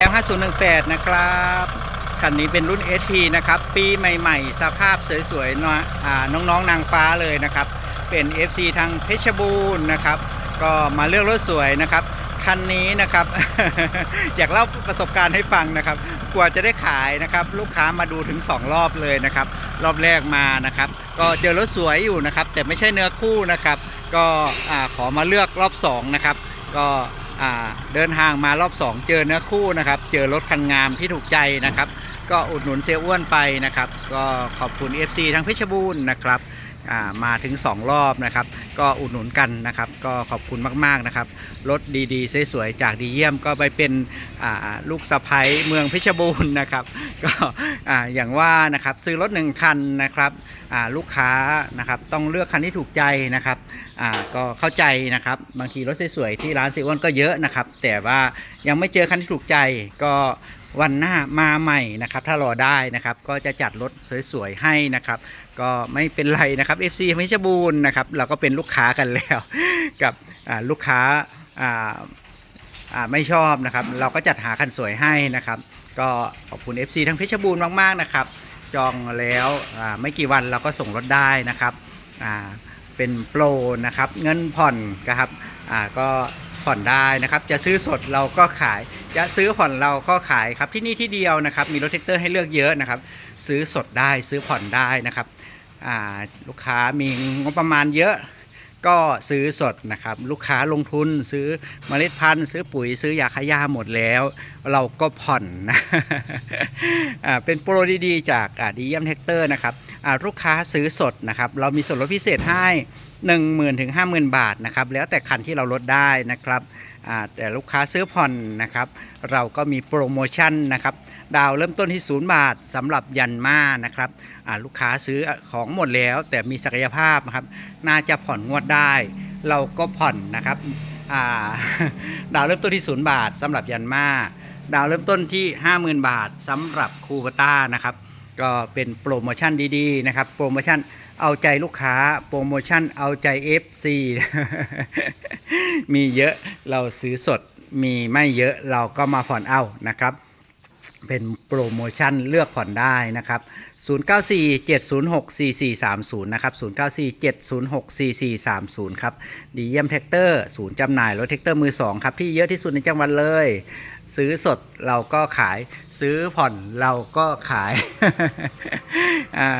แล้ว5018 นะครับ คันนี้เป็นรุ่น SP นะครับ ปีใหม่ๆ สภาพสวยๆนะน้องๆนางฟ้าเลยนะครับ เป็น FC ทางเพชรบูรณ์นะครับ ก็มาเลือกรถสวยนะครับ คันนี้นะครับ อยากเล่าประสบการณ์ให้ฟังนะครับ กว่าจะได้ขายนะครับ ลูกค้ามาดูถึง 2 รอบเลยนะครับ รอบแรกมานะครับ ก็เจอรถสวยอยู่นะครับ แต่ไม่ใช่เนื้อคู่นะครับ ก็ขอมาเลือกรอบ2นะครับ ก็ เดินทางมารอบ 2 เจอเนื้อคู่นะครับ เจอรถคันงามที่ถูกใจนะครับ ก็อุดหนุนเซลอ้วนไปนะครับ ก็ขอบคุณ FC ทั้งเพชรบูรณ์นะครับ มาถึง 2 รอบนะครับ ก็อุดหนุนกันนะครับ ก็ขอบคุณมากๆนะครับ รถดีๆ สวยๆ จากดีเยี่ยมก็ไปเป็นลูกสะพ้ยเมืองเพชรบูรณ์นะครับ ก็ออย่างว่านะครับซื้อรถหนึ่งคันนะครับลูกค้านะครับต้องเลือกคันที่ถูกใจนะครับก็เข้าใจนะครับบางทีรถสวยๆที่ร้านเซอ้วนก็เยอะนะครับ แต่ว่ายังไม่เจอคันที่ถูกใจก็ วันหน้ามาใหม่นะครับ ถ้ารอได้นะครับ ก็จะจัดรถสวยๆให้นะครับ ก็ไม่เป็นไรนะครับ FC เพชรบูรณ์นะครับ เราก็เป็นลูกค้ากันแล้ว กับลูกค้าไม่ชอบนะครับ เราก็จัดหาคันสวยให้นะครับ ก็ขอบคุณ FC ทั้งเพชรบูรณ์มากๆนะครับ จองแล้วไม่กี่วันเราก็ส่งรถได้นะครับเป็นโปรนะครับ เงินผ่อนนะครับก็ ผ่อนได้นะครับ จะซื้อสดเราก็ขาย จะซื้อผ่อนเราก็ขายครับที่นี่ที่เดียวนะครับ มีรถแท็กเตอร์ให้เลือกเยอะนะครับ ซื้อสดได้ซื้อผ่อนได้นะครับลูกค้ามีงบประมาณเยอะก็ซื้อสดนะครับ ลูกค้าลงทุนซื้อเมล็ดพันธุ์ ซื้อปุ๋ยซื้อยาฆ่าหมดแล้ว เราก็ผ่อนนะเป็นโปรดีๆจากดีเยี่ยมเทคเตอร์นะครับ ลูกค้าซื้อสดนะครับ เรามีส่วนลดพิเศษให้ 1 0,000ถึง50,000 บาทนะครับ แล้วแต่คันที่เราลดได้นะครับแต่ลูกค้าซื้อผ่อนนะครับ เราก็มีโปรโมชั่นนะครับ ดาวเริ่มต้นที่ 0 บาทสำหรับยันมานะครับลูกค้าซื้อของหมดแล้ว แต่มีศักยภาพนะครับ น่าจะผ่อนงวดได้ เราก็ผ่อนนะครับาดาวเริ่มต้นที่ 0 บาทสำหรับยันมาดาวเริ่มต้นที่ 50,000 บาทสำหรับคูปต้านะครับ ก็เป็นโปรโมชั่นดีๆนะครับ โปรโมชั่นเอาใจลูกค้า โปรโมชั่นเอาใจ FC มีเยอะเราซื้อสดมีไม่เยอะเราก็มาผ่อนเอานะครับ เป็นโปรโมชั่นเลือกผ่อนได้นะครับ 0947064430 นะครับ 0947064430 ครับ ดีเยี่ยมแท็กเตอร์ ศูนย์จำหน่ายรถแท็กเตอร์มือ 2 ครับ ที่เยอะที่สุดในจังหวัดเลย ซื้อสดเราก็ขาย ซื้อผ่อนเราก็ขาย อ่า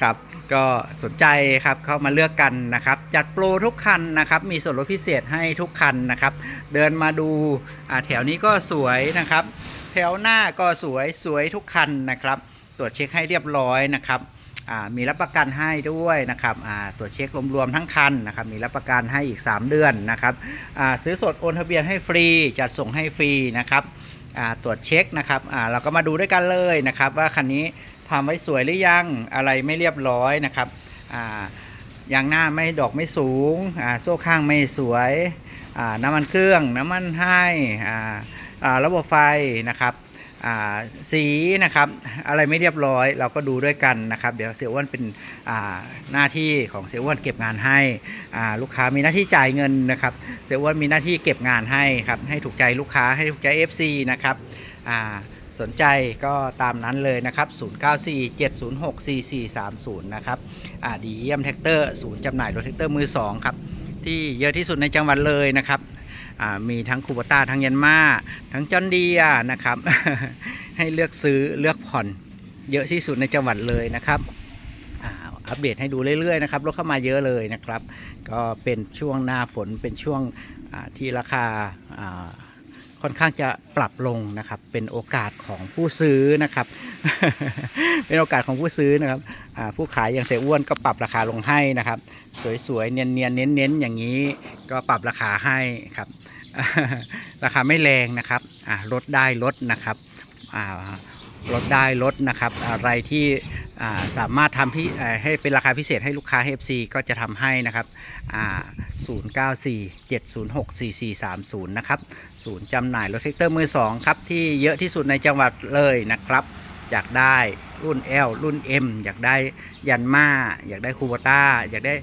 ครับ ก็สนใจครับเข้ามาเลือกกันนะครับ จัดโปรทุกคันนะครับ มีส่วนลดพิเศษให้ทุกคันนะครับ เดินมาดูแถวนี้ก็สวยนะครับ แถวหน้าก็สวยสวยทุกคันนะครับ ตรวจเช็คให้เรียบร้อยนะครับมีรับประกันให้ด้วยนะครับตรวจเช็ครวมๆทั้งคันนะครับ มีรับประกันให้อีก 3 เดือนนะครับซื้อสดโอนทะเบียนให้ฟรี จัดส่งให้ฟรีนะครับตรวจเช็คนะครับเราก็มาดูด้วยกันเลยนะครับ ว่าคันนี้ทำไว้สวยหรือยังอะไรไม่เรียบร้อยนะครับยางหน้าไม่ดอกไม่สูงโซ่ข้างไม่สวยน้ำมันเครื่องน้ำมันให้ ระบบไฟนะครับสีนะครับอะไรไม่เรียบร้อยเราก็ดูด้วยกันนะครับ เดี๋ยวเสียอ้วนเป็นหน้าที่ของเสียอ้วนเก็บงานให้ลูกค้ามีหน้าที่จ่ายเงินนะครับเสียอ้วนมีหน้าที่เก็บงานให้ครับให้ถูกใจลูกค้าให้ถูกใจ FC นะครับสนใจก็ตามนั้นเลยนะครับ 0947064430 นะครับดีเยี่ยมแท็กเตอร์ศูนย์จำหน่ายรถแท็กเตอร์มือสองครับที่เยอะที่สุดในจังหวัดเลยนะครับ มีทั้งคูปต้าทั้งยันมาทั้งจอนเดียนะครับ ให้เลือกซื้อเลือกผ่อนเยอะที่สุดในจังหวัดเลยนะครับอัปเดตให้ดูเรื่อยๆนะครับรถเข้ามาเยอะเลยนะครับ ก็เป็นช่วงหน้าฝนเป็นช่วงที่ราคาค่อนข้างจะปรับลงนะครับ เป็นโอกาสของผู้ซื้อนะครับ เป็นโอกาสของผู้ซื้อนะครับผู้ขายอย่างเสียอ้วนก็ปรับราคาลงให้นะครับ สวยๆเนียนๆเน้นๆอย่างนี้ก็ปรับราคาให้ครับ ราคาไม่แรงนะครับลดได้ลดนะครับลดได้ลดนะครับ อะไรที่สามารถทำพี่ให้เป็นราคาพิเศษให้ลูกค้า FC ก็จะทำให้นะครับ0947064430 นะครับ ศูนย์จำหน่ายรถแท็กเตอร์มือ 2 ครับ ที่เยอะที่สุดในจังหวัดเลยนะครับ อยากได้รุ่น L รุ่น M อยากได้ยันมาอยากได้คูโบต้าอยากได้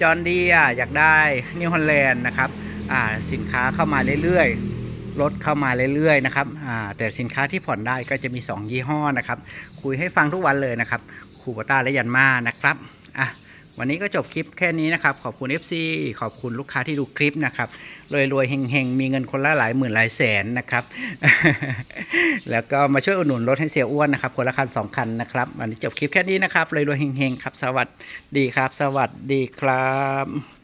จอห์นเดียอยากได้นิวฮอลแลนด์นะครับ สินค้าเข้ามาเรื่อยๆรถเข้ามาเรื่อยๆนะครับแต่สินค้าที่ผ่อนได้ก็จะมี 2 ยี่ห้อนะครับ คุยให้ฟังทุกวันเลยนะครับคูบต้าและยันมานะครับอะวันนี้ก็จบคลิปแค่นี้นะครับ ขอบคุณ FC ขอบคุณลูกค้าที่ดูคลิปนะครับรวยๆเฮงๆ มีเงินคนละหลายหมื่นหลายแสนนะครับ แล้วก็มาช่วยอุดหนุนรถให้เสียอ้วนนะครับ คนละคันสองคันนะครับ วันนี้จบคลิปแค่นี้นะครับรวยๆเฮงๆครับ สวัสดีครับ สวัสดีครับ